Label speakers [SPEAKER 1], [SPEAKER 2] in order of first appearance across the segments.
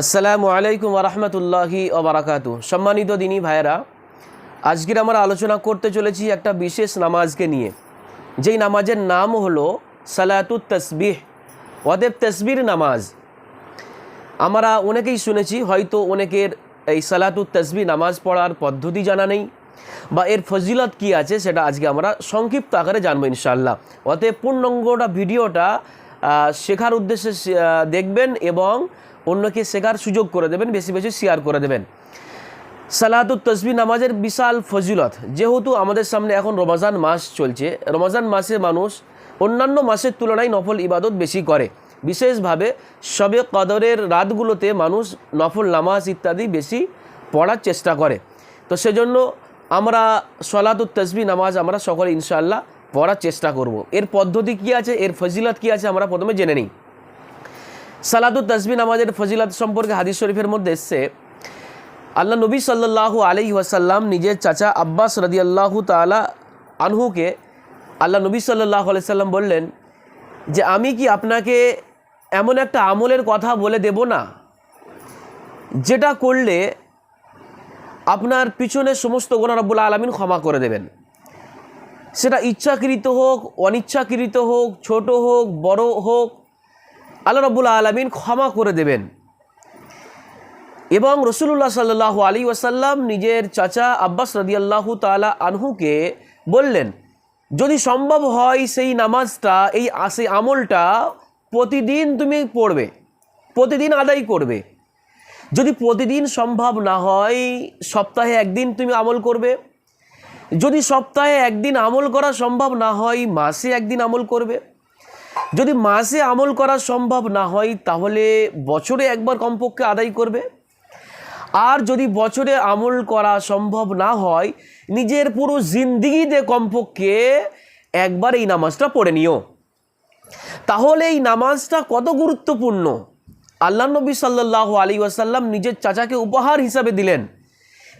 [SPEAKER 1] আসসালামু আলাইকুম রহমতুল্লাহি ওবরাকাতু সম্মানিত দিনী ভাইয়েরা, আজকের আমরা আলোচনা করতে চলেছি একটা বিশেষ নামাজকে নিয়ে। যেই নামাজের নাম হলো সালাতুত তসবিহ অদেব তসবির নামাজ। আমরা অনেকেই শুনেছি, হয়তো অনেকের এই সালাতুত তসবি নামাজ পড়ার পদ্ধতি জানা নেই বা এর ফজিলত কি আছে সেটা আজকে আমরা সংক্ষিপ্ত আকারে জানব ইনশাল্লাহ অতএব পূর্ণাঙ্গটা ভিডিওটা শেখার উদ্দেশ্যে দেখবেন এবং অন্যকে শেখার সুযোগ করে দেবেন, বেশি বেশি শেয়ার করে দেবেন। সালাতুত তসবি নামাজের বিশাল ফজিলত। যেহেতু আমাদের সামনে এখন রমজান মাস চলছে, রমাজান মাসে মানুষ অন্যান্য মাসের তুলনায় নফল ইবাদত বেশি করে। বিশেষভাবে সবে কদরের রাতগুলোতে মানুষ নফল নামাজ ইত্যাদি বেশি পড়ার চেষ্টা করে। তো সেজন্য আমরা সলাতুত তসবি নামাজ আমরা সকলে ইনশাল্লাহ পড়ার চেষ্টা করব। এর পদ্ধতি কি আছে? এর ফজিলত কি আছে? আমরা প্রথমে জেনে নিই। সালাতুত তসবি নামাজের ফজিলত সম্পর্কে হাদিস শরীফের মধ্যে এসছে, আল্লাহ নবী সাল্লাল্লাহু আলাইহি ওয়াসাল্লাম নিজের চাচা আব্বাস রাদিয়াল্লাহু তাআলা আনহুকে আল্লাহ নবী সাল্লাল্লাহু আলাইহি সাল্লাম বললেন যে, আমি কি আপনাকে এমন একটা আমলের কথা বলে দেব না, যেটা করলে আপনার পিছনে সমস্ত গোনা রব্বুল আলমিন ক্ষমা করে দেবেন? সেটা ইচ্ছাকৃত হোক, অনিচ্ছাকৃত হোক, ছোট হোক, বড় হোক আল্লাহ রব্বুল আলমিন ক্ষমা করে দেবেন। এবং রসুল্লাহ সাল্লাহ আলী ওয়াসাল্লাম নিজের চাচা আব্বাস রদিয়াল্লাহু তালা আনহুকে বললেন, যদি সম্ভব হয় সেই নামাজটা, এই সেই আমলটা প্রতিদিন তুমি পড়বে, প্রতিদিন আদায় করবে। যদি প্রতিদিন সম্ভব না হয়, সপ্তাহে একদিন তুমি আমল করবে। যদি সপ্তাহে একদিন আমল করা সম্ভব না হয়, মাসে একদিন আমল করবে। যদি মাসে আমল করা সম্ভব না হয়, তাহলে বছরে একবার কমপক্ষে আদায় করবে। আর যদি বছরে আমল করা সম্ভব না হয়, নিজের পুরো জিন্দিগিতে কমপক্ষে একবার এই নামাজটা পড়ে নিও। তাহলে এই নামাজটা কত গুরুত্বপূর্ণ? আল্লাহ নবী সাল্লাহ আলী ওয়াসাল্লাম নিজের চাচাকে উপহার হিসাবে দিলেন।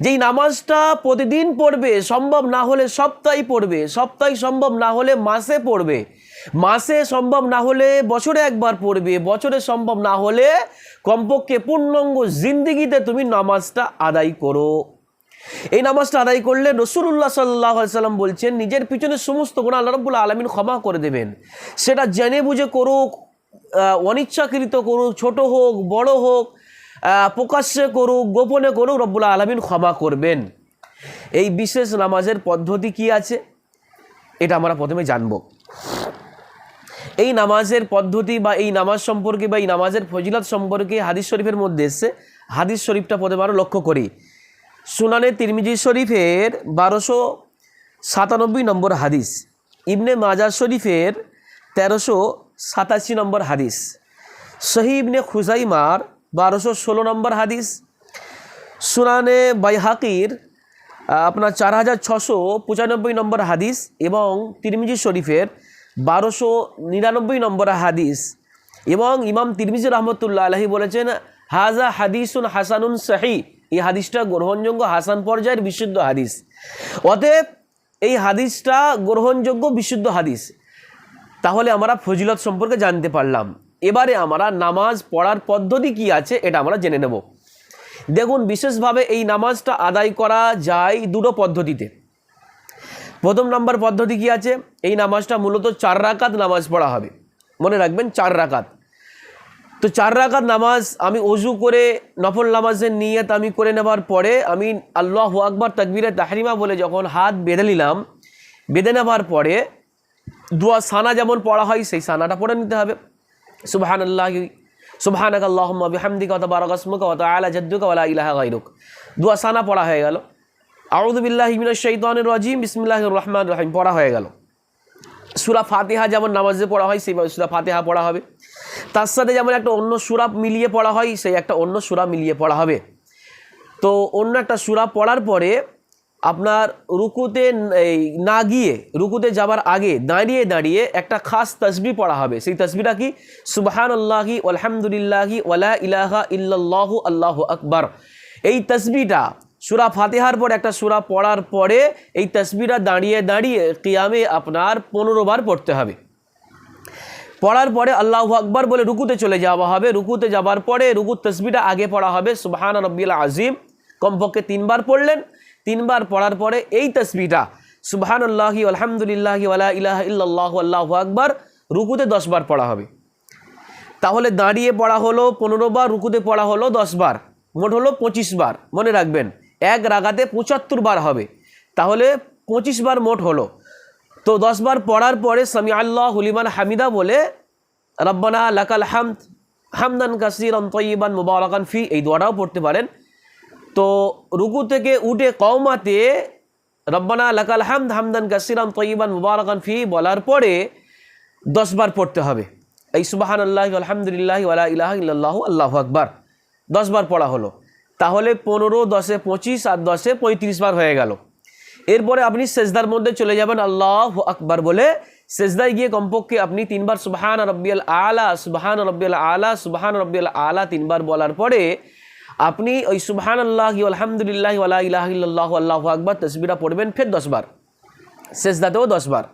[SPEAKER 1] যেই নামাজটা প্রতিদিন পড়বে, সম্ভব না হলে সপ্তাহে পড়বে, সপ্তাহে সম্ভব না হলে মাসে পড়বে। মাসে সম্ভব না হলে বছরে একবার পড়বে, বছরে সম্ভব না হলে কমপক্ষে পূর্ণাঙ্গ জিন্দিগিতে তুমি নামাজটা আদায় করো। এই নামাজটা আদায় করলে রসুল্লাহ সাল্লাহ সাল্লাম বলছেন, নিজের পিছনে সমস্ত গুণ আল্লাহ রব্বুল আলমিন ক্ষমা করে দেবেন। সেটা জেনে বুঝে করুক অনিচ্ছাকৃত করুক, ছোট হোক, বড় হোক প্রকাশ্যে করুক, গোপনে করুক, রব্বুল আলমিন ক্ষমা করবেন। এই বিশেষ নামাজের পদ্ধতি কি আছে? এটা আমরা প্রথমে জানব। এই নামাজের পদ্ধতি বা এই নামাজ সম্পর্কে বা এই নামাজের ফজিলত সম্পর্কে হাদিস শরীফের মধ্যে এসছে। হাদিস শরীফটা প্রথমে আরও লক্ষ্য করি। সুনানে তিরমিজি শরীফের বারোশো সাতানব্বই নম্বর হাদিস, ইবনে মাজার শরীফের তেরোশো সাতাশি নম্বর হাদিস, সহি ইবনে খুজাইমার বারোশো ষোলো নম্বর হাদিস, সুনানে বাইহাকির আপনার চার হাজার ছশো পঁচানব্বই নম্বর হাদিস এবং তিরমিজি শরীফের বারোশো নিরানব্বই নম্বর হাদিস। এবং ইমাম তিরমিজি রহমতুল্লাহ আলহি বলেছেন হাজা হাদিসুন হাসানুন সাহি এই হাদিসটা গ্রহণযোগ্য হাসান পর্যায়ের বিশুদ্ধ হাদিস। অতএব এই হাদিসটা গ্রহণযোগ্য বিশুদ্ধ হাদিস। তাহলে আমরা ফজিলত সম্পর্কে জানতে পারলাম। এবারে আমরা নামাজ পড়ার পদ্ধতি কি আছে এটা আমরা জেনে নেব। দেখুন, বিশেষভাবে এই নামাজটা আদায় করা যায় দুটো পদ্ধতিতে। প্রথম নাম্বার পদ্ধতি কি আছে? এই নামাজটা মূলত চার রাকাত নামাজ পড়া হবে। মনে রাখবেন, চার রাকাত। তো চার রাকাত নামাজ আমি অজু করে নফল নামাজের নিয়ত আমি করে নেবার পরে আমি আল্লাহ আকবর তকবিরে তাহরিমা বলে যখন হাত বেঁধে নিলাম, বেঁধে নেবার পরে দুয়া সানা যেমন পড়া হয়, সেই সানাটা পড়ে নিতে হবে। সুবহান আল্লাহ সুবহানাক আল্লাহুম্মা বিহামদিকা ওয়া তাবারাকা ইসমুকা ওয়া তাআলা জাদ্দুকা ওয়া লা ইলাহা গায়রুক। দোয়া সানা পড়া হয়ে গেল। আউযু বিল্লাহি মিনাশ শাইতানির রাজিম, বিসমিল্লাহির রহমানির রহিম, পড়া হয়ে গেল। সুরা ফাতেহা যেমন নামাজে পড়া হয় সেইভাবে সুরা ফাতেহা পড়া হবে। তার সাথে যেমন একটা অন্য সুরা মিলিয়ে পড়া হয়, সেই একটা অন্য সুরা মিলিয়ে পড়া হবে। তো অন্য একটা সুরা পড়ার পরে আপনার রুকুতে না গিয়ে, রুকুতে যাবার আগে দাঁড়িয়ে দাঁড়িয়ে একটা খাস তসবি পড়া হবে। সেই তসবিটা কি? সুবহান আল্লাহি আলহামদুলিল্লাহি ওয়ালা ইলাহা ইল্লাল্লাহু আল্লাহ আকবার। এই তসবিটা সুরা ফাতেহার পর, একটা সুরা পড়ার পরে এই তসবিটা দাঁড়িয়ে দাঁড়িয়ে কিয়ামে আপনার পনেরো বার পড়তে হবে। পড়ার পরে আল্লাহ আকবর বলে রুকুতে চলে যাওয়া হবে। রুকুতে যাবার পরে রুকুর তসবিটা আগে পড়া হবে। সুবাহান রব্বিল আজিম কমপক্ষে তিনবার পড়লেন। তিনবার পড়ার পরে এই তসবিটা সুবাহান আল্লাহি আলহামদুলিল্লাহি ওয়ালা ইলাহ ইল্লাল্লাহু, আল্লাহু আকবর, রুকুতে দশবার পড়া হবে। তাহলে দাঁড়িয়ে পড়া হলো পনেরো বার, রুকুতে পড়া হলো দশ বার। মোট হলো পঁচিশ বার। মনে রাখবেন এক রাগাতে পঁচাত্তর বার হবে। তাহলে পঁচিশ বার মোট হলো। তো দশ বার পড়ার পরে সামি আল্লাহ হুলিমান হামিদা বলে, রব্বানা লাকাল হামদ, হামদান কাসির তৈবান মুবারকান ফি, এই দোয়াটাও পড়তে পারেন। তো রুকু থেকে উঠে কওমাতে, রব্বানা লাকাল হামদ, হামদান কাসিরান তৈবান মুবারকান ফি, বলার পরে দশবার পড়তে হবে। এই সুবাহান আল্লাহ আলহামদুলিল্লাহ আলা ইলাহ ইল্লাহ আল্লাহ আকবার। দশবার পড়া হলো। তাহলে পনেরো, দশে পঁচিশ আর দশে পঁয়ত্রিশ বার হয়ে গেল। এরপরে আপনি সেজদার মধ্যে চলে যাবেন, আল্লাহ আকবার বলে। সেজদায় গিয়ে কমপক্ষে আপনি তিনবার সুবাহান রব্বিয়াল আলা, সুবাহান রব্বিয়াল আলা, সুবাহান রব্বিয়াল আলা তিনবার বলার পরে আপনি ওই সুবাহান আল্লাহ আলহামদুলিল্লাহ আলা ইলাহ আল্লাহ আকবার তসবিরা পড়বেন ফের দশবার সেজদাতেও দশবার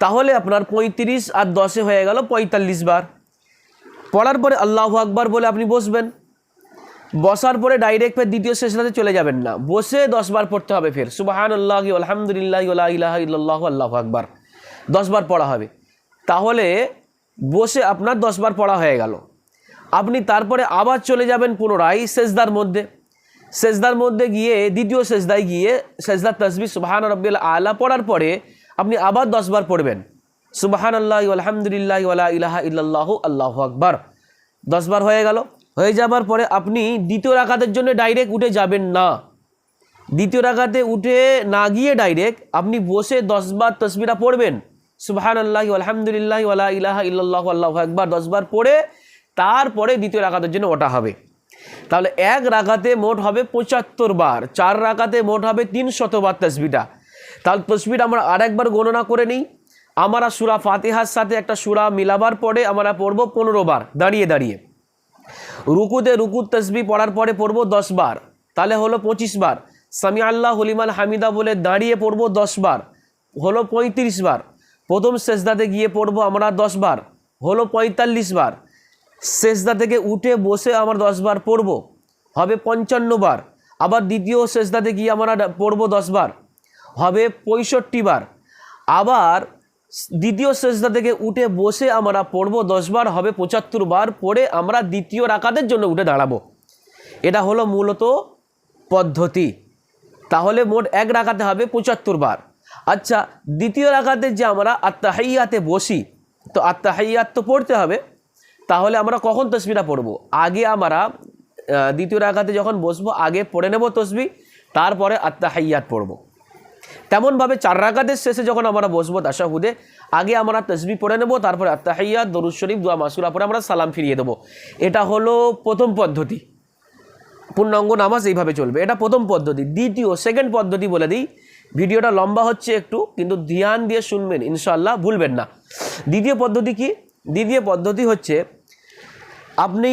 [SPEAKER 1] তাহলে আপনার পঁয়ত্রিশ আর দশে হয়ে গেল পঁয়তাল্লিশ বার। পড়ার পরে আল্লাহ আকবার বলে আপনি বসবেন। বসার পরে ডাইরেক্ট ফের দ্বিতীয় সেশনাতে চলে যাবেন না। বসে দশবার পড়তে হবে ফের। সুবাহান আল্লাহ আলহামদুলিল্লাহ ইলাহ ইল্লাহ আল্লাহ আকবার। দশবার পড়া হবে। তাহলে বসে আপনার দশবার পড়া হয়ে গেল। আপনি তারপরে আবার চলে যাবেন পুনরায় সেজদার মধ্যে। সেজদার মধ্যে গিয়ে, দ্বিতীয় সেজদায় গিয়ে সেজদার তসবি সুবাহান রব্বিল আলা পড়ার পরে আপনি আবার দশবার পড়বেন। সুবাহান আল্লাহ আলহামদুলিল্লাহ ইলাহা ইল্লাল্লাহ আল্লাহ আকবার। দশবার হয়ে গেল। হয়ে যাবার পরে আপনি দ্বিতীয় রাকাতের জন্য ডাইরেক্ট উঠে যাবেন না। দ্বিতীয় রাখাতে উঠে না গিয়ে ডাইরেক্ট আপনি বসে দশবার তসবিরা পড়বেন। সুবাহান আল্লাহ আলহামদুলিল্লাহ ওয়ালা ইলাহা ইল্লাল্লাহ আল্লাহ একবার দশবার পড়ে তারপরে দ্বিতীয় রাকাতের জন্য ওটা হবে। তাহলে এক রাখাতে মোট হবে পঁচাত্তর বার, চার রাকাতে মোট হবে তিন শতবার তসবিটা তাহলে তসবিটা আমরা আরেকবার গণনা করে নিই। আমরা সুরা ফাতেহার সাথে একটা সুরা মিলাবার পরে আমরা পড়ব পনেরো বার, দাঁড়িয়ে দাঁড়িয়ে। রুকুতে রুকুর তসবি পড়ার পরে পড়ব দশ বার। তাহলে হলো পঁচিশ বার। সামি আল্লাহ হলিমাল হামিদা বলে দাঁড়িয়ে পড়ব দশ বার। হলো পঁয়ত্রিশ বার। প্রথম সেজদাতে গিয়ে পড়ব আমরা দশ বার। হলো পঁয়তাল্লিশ বার। সেজদা থেকে উঠে বসে আমরা দশ বার পড়ব। হবে পঞ্চান্ন বার। আবার দ্বিতীয় সেজদাতে গিয়ে আমরা পড়ব দশ বার। হবে পঁয়ষট্টি বার। আবার দ্বিতীয় সেজদা থেকে উঠে বসে আমরা পড়ব, দশবার হবে, পঁচাত্তর বার পড়ে আমরা দ্বিতীয় রাকাতের জন্য উঠে দাঁড়াবো। এটা হলো মূলত পদ্ধতি। তাহলে মোট এক রাকাতে হবে পঁচাত্তর বার। আচ্ছা দ্বিতীয় রাকাতে যে আমরা আত্মাহাইয়াতে বসি, তো আত্মাহাইয়াত তো পড়তে হবে। তাহলে আমরা কখন তসবিটা পড়ব? আগে আমরা দ্বিতীয় রাকাতে যখন বসবো, আগে পড়ে নেব তসবি তারপরে আত্মাহাইয়াত পড়ব। তেমনভাবে চার রাকাতের শেষে যখন আমরা বসবো তাশাহুদে, আগে আমরা তসবি পড়ে নেব, তারপরে আত্মাহাইয়াত দরুদ শরীফ, দোয়া মাসুরা পরে আমরা সালাম ফিরিয়ে দেবো। এটা হলো প্রথম পদ্ধতি। পূর্ণাঙ্গ নামাজ এইভাবে চলবে। এটা প্রথম পদ্ধতি। দ্বিতীয় সেকেন্ড পদ্ধতি বলে দিই। ভিডিওটা লম্বা হচ্ছে একটু, কিন্তু ধ্যান দিয়ে শুনবেন ইনশাল্লাহ ভুলবেন না। দ্বিতীয় পদ্ধতি কি? দ্বিতীয় পদ্ধতি হচ্ছে, আপনি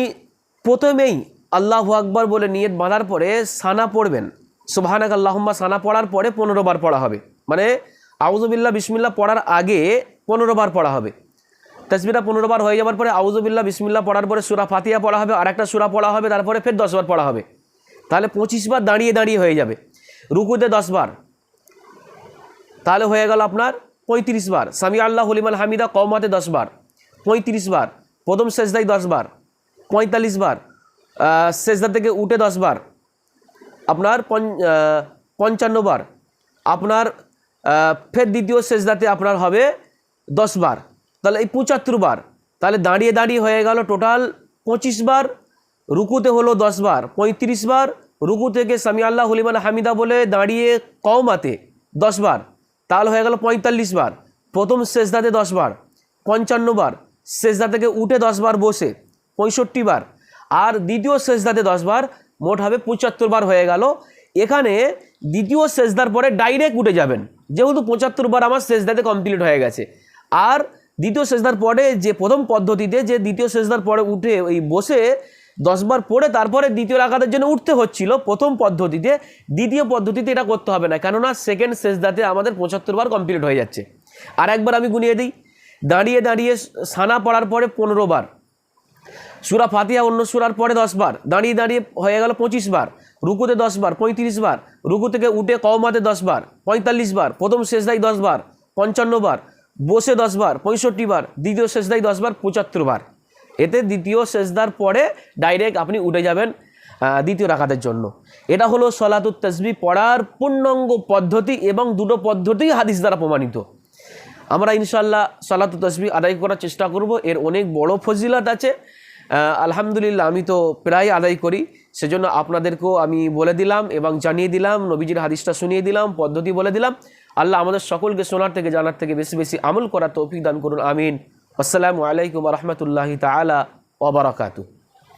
[SPEAKER 1] প্রথমেই আল্লাহ আকবর বলে নিয়ত বাঁধার পরে সানা পড়বেন। সুবাহানাক আল্লাহম্মা সানা পড়ার পরে পনেরো বার পড়া হবে। মানে আউজুবিল্লাহ বিসমিল্লা পড়ার আগে পনেরো বার পড়া হবে। তসবিরা পনেরো বার হয়ে যাওয়ার পরে আউজুবিল্লাহ বিসমিল্লা পড়ার পরে সুরা ফাতিয়া পড়া হবে আর একটা সুরা পড়া হবে, তারপরে ফের দশবার পড়া হবে। তাহলে পঁচিশ বার দাঁড়িয়ে দাঁড়িয়ে হয়ে যাবে। রুকুতে দশবার তাহলে হয়ে গেল আপনার পঁয়ত্রিশ বার। সামি আল্লাহ হলিমাল হামিদা কৌমাতে দশ বার। পঁয়ত্রিশ বার। প্রথম সেজদাই দশ বার। পঁয়তাল্লিশ বার। সেজদা থেকে উঠে দশ বার। আপনার পঞ্চ- পঞ্চান্ন বার। আপনার ফের দ্বিতীয় সেজদাতে আপনার হবে দশ বার। তাহলে এই পঁচাত্তর বার। তাহলে দাঁড়িয়ে দাঁড়িয়ে হয়ে গেল টোটাল পঁচিশ বার। রুকুতে হলো দশ বার, পঁয়ত্রিশ বার। রুকু থেকে সামি আল্লাহ হলিমান হামিদা বলে দাঁড়িয়ে কওমাতে দশ বার। তাহলে হয়ে গেল পঁয়তাল্লিশ বার। প্রথম সেজদাতে দশ বার, পঞ্চান্ন বার। সেজদা থেকে উঠে দশ বার বসে, পঁয়ষট্টি বার। আর দ্বিতীয় সেজদাতে দশ বার মোট হবে পঁচাত্তর বার হয়ে গেল। এখানে দ্বিতীয় সেজদার পরে ডাইরেক্ট উঠে যাবেন। যেহেতু পঁচাত্তর বার আমার সেজদাতে কমপ্লিট হয়ে গেছে। আর দ্বিতীয় সেজদার পরে যে প্রথম পদ্ধতিতে যে দ্বিতীয় সেজদার পরে উঠে ওই বসে দশবার পড়ে তারপরে দ্বিতীয় রাখাতের জন্য উঠতে হচ্ছিল প্রথম পদ্ধতিতে। দ্বিতীয় পদ্ধতিতে এটা করতে হবে না, কেননা সেকেন্ড সেজদাতে আমাদের পঁচাত্তর বার কমপ্লিট হয়ে যাচ্ছে। আর একবার আমি গুনিয়ে দিই। দাঁড়িয়ে দাঁড়িয়ে সানা পড়ার পরে পনেরো বার। সুরা ফাতিহা অন্য সুরার পরে দশ বার, দাঁড়িয়ে দাঁড়িয়ে হয়ে গেল পঁচিশ বার, রুকুতে দশ বার, পঁয়ত্রিশ বার, রুকু থেকে উঠে কওমাতে দশ বার, পঁয়তাল্লিশ বার, প্রথম শেষদাই দশ বার, পঞ্চান্ন বার, বসে দশ বার, পঁয়ষট্টি বার, দ্বিতীয় শেষদাই দশ বার, পঁচাত্তর বার। এতে দ্বিতীয় শেষদার পরে ডাইরেক্ট আপনি উঠে যাবেন দ্বিতীয় রাখাতের জন্য। এটা হলো সলাতুত তসবি পড়ার পূর্ণাঙ্গ পদ্ধতি এবং দুটো পদ্ধতি হাদিস দ্বারা প্রমাণিত। আমরা ইনশাল্লাহ সালাতু তসবি আদায় করার চেষ্টা করব, এর অনেক বড় ফজিলত আছে। আলহামদুলিল্লাহ, আমি তো প্রায় আদায় করি। সেজন্য আপনাদেরকেও আমি বলে দিলাম এবং জানিয়ে দিলাম, নবীজির হাদিসটা শুনিয়ে দিলাম, পদ্ধতি বলে দিলাম। আল্লাহ আমাদের সকলকে শোনার থেকে জানার থেকে বেশি বেশি আমল করার তৌফিক দান করুন, আমিন। আসসালামু আলাইকুম রহমতুল্লাহি তালা ওবরাকাতু